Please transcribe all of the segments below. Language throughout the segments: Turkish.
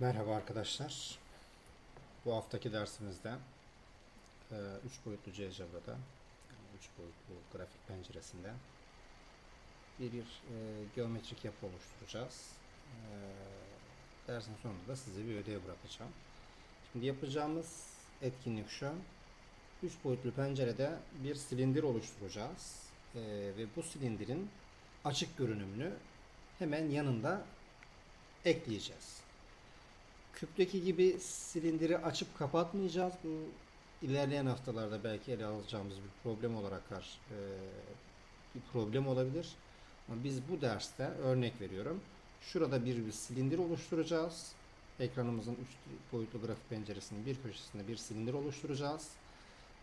Merhaba arkadaşlar. Bu haftaki dersimizde 3 boyutlu GeoGebra'da 3 boyutlu grafik penceresinde bir, bir e, geometrik yapı oluşturacağız. E, dersin sonunda da size bir ödev bırakacağım. Şimdi yapacağımız etkinlik şu. 3 boyutlu pencerede bir silindir oluşturacağız. E, ve bu silindirin açık görünümünü hemen yanında ekleyeceğiz. Küpteki gibi silindiri açıp kapatmayacağız. Bu ilerleyen haftalarda belki ele alacağımız bir problem olarak kar, e, bir problem olabilir. Ama biz bu derste örnek veriyorum. Şurada bir, bir silindir oluşturacağız. Ekranımızın 3 boyutlu grafik penceresinin bir köşesinde bir silindir oluşturacağız.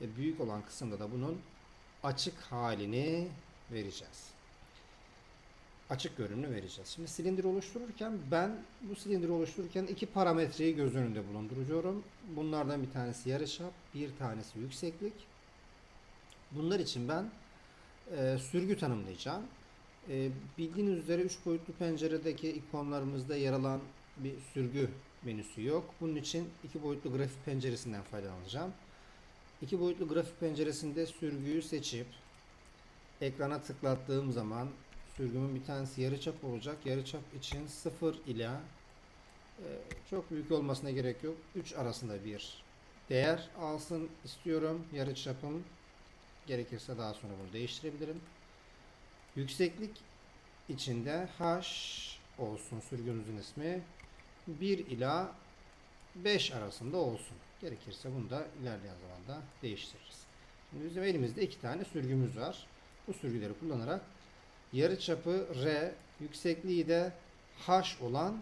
Ve büyük olan kısımda da bunun açık halini vereceğiz açık görünümlü vereceğiz. Şimdi silindir oluştururken ben bu silindiri oluştururken iki parametreyi göz önünde bulunduruyorum. Bunlardan bir tanesi yarıçap, bir tanesi yükseklik. Bunlar için ben e, sürgü tanımlayacağım. E, bildiğiniz üzere 3 boyutlu penceredeki ikonlarımızda yer alan bir sürgü menüsü yok. Bunun için iki boyutlu grafik penceresinden faydalanacağım. İki boyutlu grafik penceresinde sürgüyü seçip ekrana tıklattığım zaman sürgümün bir tanesi yarıçap olacak. Yarıçap için 0 ile e, çok büyük olmasına gerek yok. 3 arasında bir değer alsın istiyorum. Yarıçapım gerekirse daha sonra bunu değiştirebilirim. Yükseklik içinde h olsun sürgümüzün ismi 1 ila 5 arasında olsun. Gerekirse bunu da ilerleyen zamanda değiştiririz. Şimdi bizim elimizde iki tane sürgümüz var. Bu sürgüleri kullanarak yarıçapı R, yüksekliği de H olan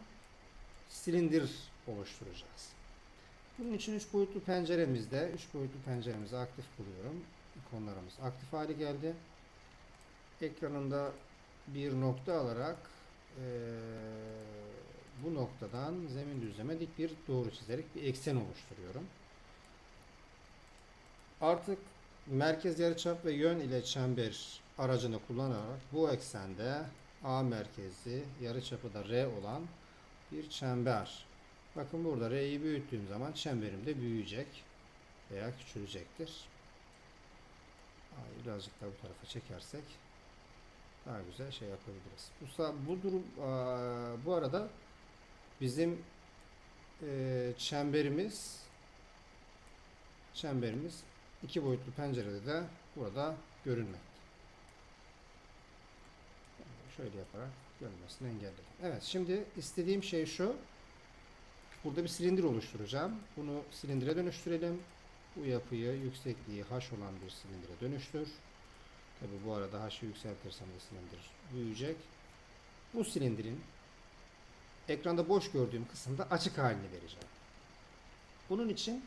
silindir oluşturacağız. Bunun için 3 boyutlu penceremizde 3 boyutlu penceremizi aktif buluyorum. İkonlarımız aktif hale geldi. Ekranında bir nokta alarak eee, bu noktadan zemin düzleme dik bir doğru çizerek bir eksen oluşturuyorum. Artık merkez yarıçap ve yön ile çember aracını kullanarak bu eksende A merkezli yarıçapı da R olan bir çember. Bakın burada R'yi büyüttüğüm zaman çemberim de büyüyecek veya küçülecektir. Birazcık daha bu tarafa çekersek daha güzel şey yapabiliriz. Bu, bu durum bu arada bizim e, çemberimiz çemberimiz iki boyutlu pencerede de burada görünmekte. Şöyle yaparak görünmesini engelledim. Evet şimdi istediğim şey şu. Burada bir silindir oluşturacağım. Bunu silindire dönüştürelim. Bu yapıyı yüksekliği h olan bir silindire dönüştür. Tabi bu arada h'ı yükseltirsem de silindir büyüyecek. Bu silindirin ekranda boş gördüğüm kısımda açık halini vereceğim. Bunun için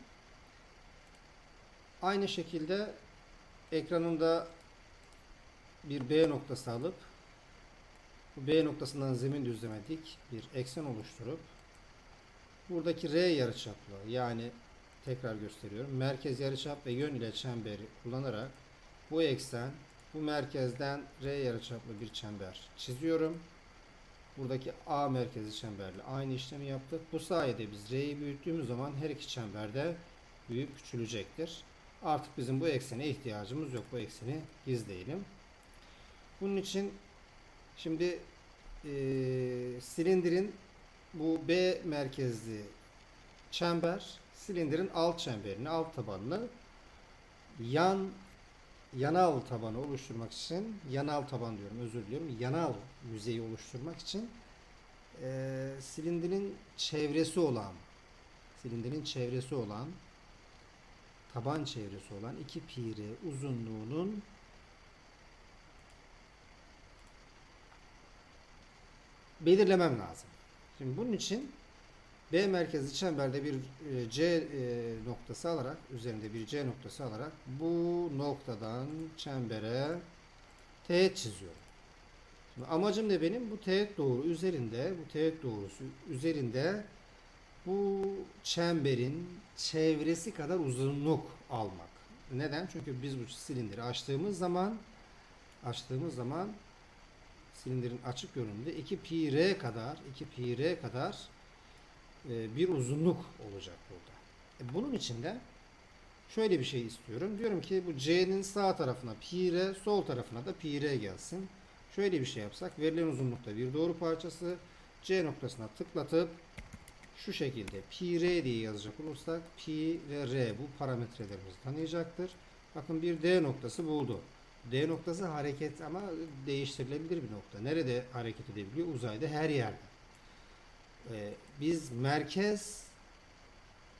aynı şekilde ekranımda bir B noktası alıp B noktasından zemin düzleme dik bir eksen oluşturup buradaki R yarıçaplı yani tekrar gösteriyorum. Merkez yarıçap ve yön ile çemberi kullanarak bu eksen bu merkezden R yarıçaplı bir çember çiziyorum. Buradaki A merkezi çemberle aynı işlemi yaptık. Bu sayede biz R'yi büyüttüğümüz zaman her iki çemberde büyüyüp küçülecektir. Artık bizim bu eksene ihtiyacımız yok. Bu ekseni gizleyelim. Bunun için Şimdi e, silindirin bu B merkezli çember silindirin alt çemberini, alt tabanını yan yanal tabanı oluşturmak için yanal taban diyorum özür diliyorum. Yanal yüzeyi oluşturmak için e, silindirin çevresi olan silindirin çevresi olan taban çevresi olan 2 pi r uzunluğunun belirlemem lazım. Şimdi bunun için B merkezli çemberde bir e, C e, noktası alarak üzerinde bir C noktası alarak bu noktadan çembere teğet çiziyorum. Şimdi amacım ne benim? Bu teğet doğru üzerinde bu teğet doğrusu üzerinde bu çemberin çevresi kadar uzunluk almak. Neden? Çünkü biz bu silindiri açtığımız zaman açtığımız zaman silindirin açık görünümünde 2 pi r kadar 2 pi r kadar e, bir uzunluk olacak burada. E, bunun için de şöyle bir şey istiyorum. Diyorum ki bu C'nin sağ tarafına pi r, sol tarafına da pi r gelsin. Şöyle bir şey yapsak verilen uzunlukta bir doğru parçası C noktasına tıklatıp şu şekilde pi r diye yazacak olursak pi ve r bu parametrelerimizi tanıyacaktır. Bakın bir D noktası buldu. D noktası hareket ama değiştirilebilir bir nokta. Nerede hareket edebiliyor? Uzayda her yerde. Ee, biz merkez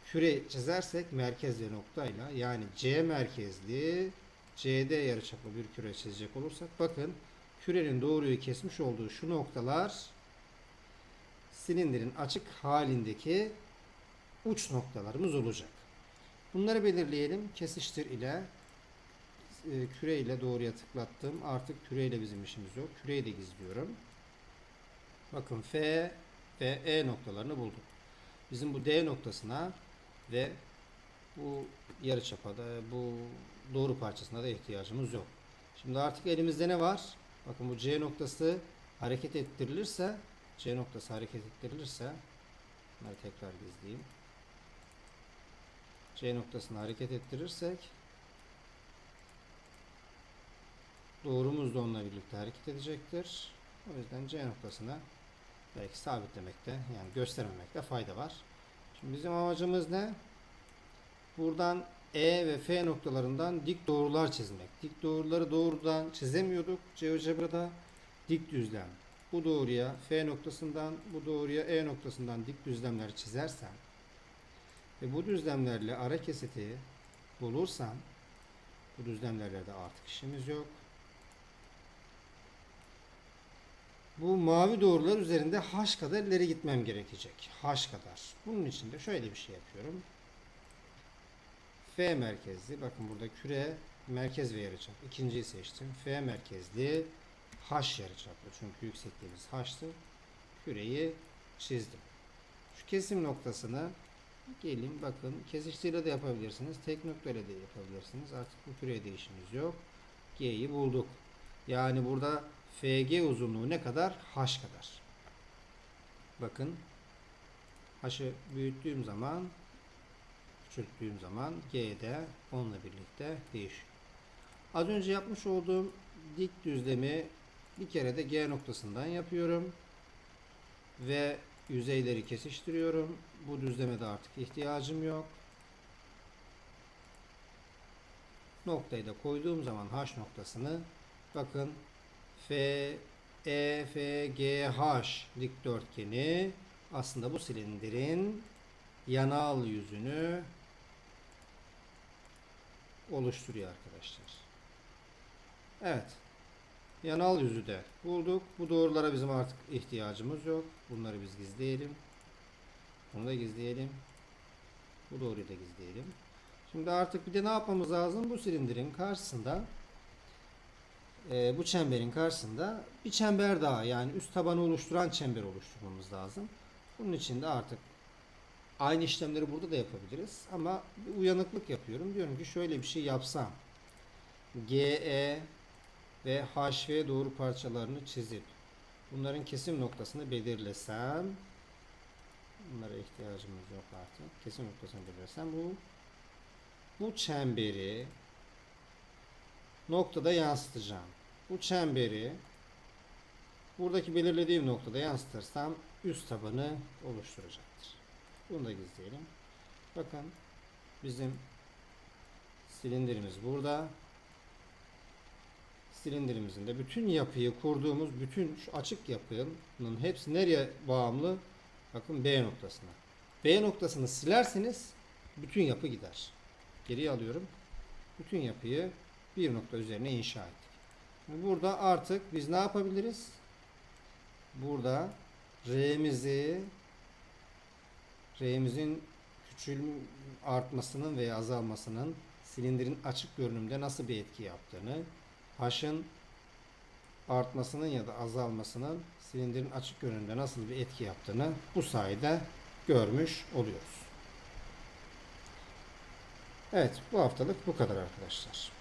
küre çizersek merkez ve noktayla yani C merkezli CD yarıçaplı bir küre çizecek olursak bakın kürenin doğruyu kesmiş olduğu şu noktalar silindirin açık halindeki uç noktalarımız olacak. Bunları belirleyelim. Kesiştir ile e, küre ile doğruya tıklattım. Artık küre ile bizim işimiz yok. Küreyi de gizliyorum. Bakın F ve E noktalarını bulduk. Bizim bu D noktasına ve bu yarıçapa da bu doğru parçasına da ihtiyacımız yok. Şimdi artık elimizde ne var? Bakın bu C noktası hareket ettirilirse C noktası hareket ettirilirse bunları tekrar gizleyeyim. C noktasını hareket ettirirsek doğrumuz da onunla birlikte hareket edecektir. O yüzden C noktasını belki sabitlemekte yani göstermemekte fayda var. Şimdi bizim amacımız ne? Buradan E ve F noktalarından dik doğrular çizmek. Dik doğruları doğrudan çizemiyorduk GeoGebra'da. Dik düzlem. Bu doğruya F noktasından bu doğruya E noktasından dik düzlemler çizersem ve bu düzlemlerle ara kesiti bulursam bu düzlemlerle de artık işimiz yok. Bu mavi doğrular üzerinde h kadar ileri gitmem gerekecek. h kadar. Bunun için de şöyle bir şey yapıyorum. F merkezli. Bakın burada küre merkez ve yarıçap. İkinciyi seçtim. F merkezli h yarıçaplı. Çünkü yüksekliğimiz h'tı. Küreyi çizdim. Şu kesim noktasını gelin bakın kesiştiğiyle de yapabilirsiniz. Tek noktayla da yapabilirsiniz. Artık bu küreye değişimiz yok. G'yi bulduk. Yani burada FG uzunluğu ne kadar? H kadar. Bakın H'ı büyüttüğüm zaman küçülttüğüm zaman G'de onunla birlikte değişiyor. Az önce yapmış olduğum dik düzlemi bir kere de G noktasından yapıyorum. Ve yüzeyleri kesiştiriyorum. Bu düzleme de artık ihtiyacım yok. Noktayı da koyduğum zaman H noktasını bakın F E F G H dikdörtgeni aslında bu silindirin yanal yüzünü oluşturuyor arkadaşlar. Evet. Yanal yüzü de bulduk. Bu doğrulara bizim artık ihtiyacımız yok. Bunları biz gizleyelim. Bunu da gizleyelim. Bu doğruyu da gizleyelim. Şimdi artık bir de ne yapmamız lazım? Bu silindirin karşısında e, bu çemberin karşısında bir çember daha yani üst tabanı oluşturan çember oluşturmamız lazım. Bunun için de artık aynı işlemleri burada da yapabiliriz. Ama bir uyanıklık yapıyorum. Diyorum ki şöyle bir şey yapsam. GE ve HV doğru parçalarını çizip bunların kesim noktasını belirlesem bunlara ihtiyacımız yok artık. Kesim noktasını belirlesem bu bu çemberi noktada yansıtacağım. Bu çemberi buradaki belirlediğim noktada yansıtırsam üst tabanı oluşturacaktır. Bunu da gizleyelim. Bakın bizim silindirimiz burada. Silindirimizin de bütün yapıyı kurduğumuz bütün şu açık yapının hepsi nereye bağımlı? Bakın B noktasına. B noktasını silerseniz bütün yapı gider. Geriye alıyorum. Bütün yapıyı bir nokta üzerine inşa ettik. Burada artık biz ne yapabiliriz? Burada R'mizi R'mizin küçül artmasının veya azalmasının silindirin açık görünümde nasıl bir etki yaptığını, H'ın artmasının ya da azalmasının silindirin açık görünümde nasıl bir etki yaptığını bu sayede görmüş oluyoruz. Evet bu haftalık bu kadar arkadaşlar.